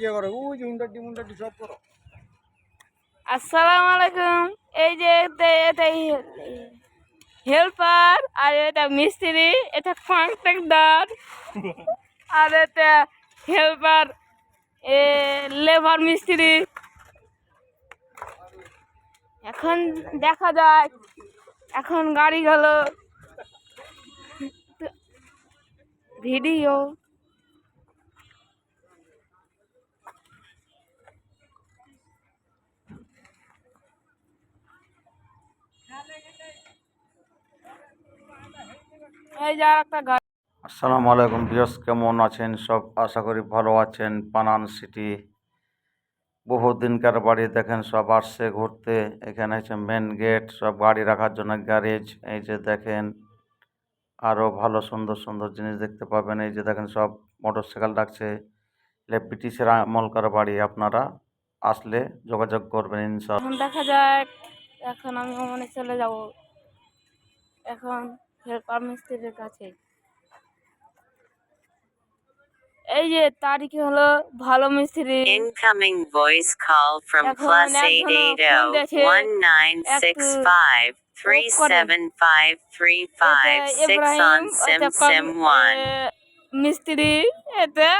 ইয়ে আসসালামু আলাইকুম। এই হেল্পার, আর এটা মিস্ত্রি, এটা আর এটা হেল্পার, এ লেবার মিস্ত্রি। এখন দেখা যায়, এখন গাড়ি গেল। ভিডিও এই যে আর একটা গাড়ি আসসালামু আলাইকুম ভিউয়ার্স কেমন আছেন সব? আশা করি ভালো আছেন। পানান সিটি বহু দিনকার বাড়ি দেখেন সব আসছে ঘুরতে। এখানে হচ্ছে মেন গেট সব গাড়ি রাখার জন্য গ্যারেজ এই যে দেখেন আরও ভালো সুন্দর সুন্দর জিনিস দেখতে পাবেন। এই যে দেখেন সব মোটরসাইকেল রাখছে। এগুলো ব্রিটিশের আমলকার বাড়ি আপনারা আসলে যোগাযোগ করবেন ইনশাল্লাহ দেখা যাক এখন আমি ওমানে চলে যাব। এখন হেল্পার মিস্ত্রির কাছে। এই যে তারিখে হলো ভালো মিস্ত্রি। Incoming voice call from plus 8801965375356 on SIM SIM 1 মিস্ত্রি এতে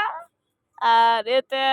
আর এতে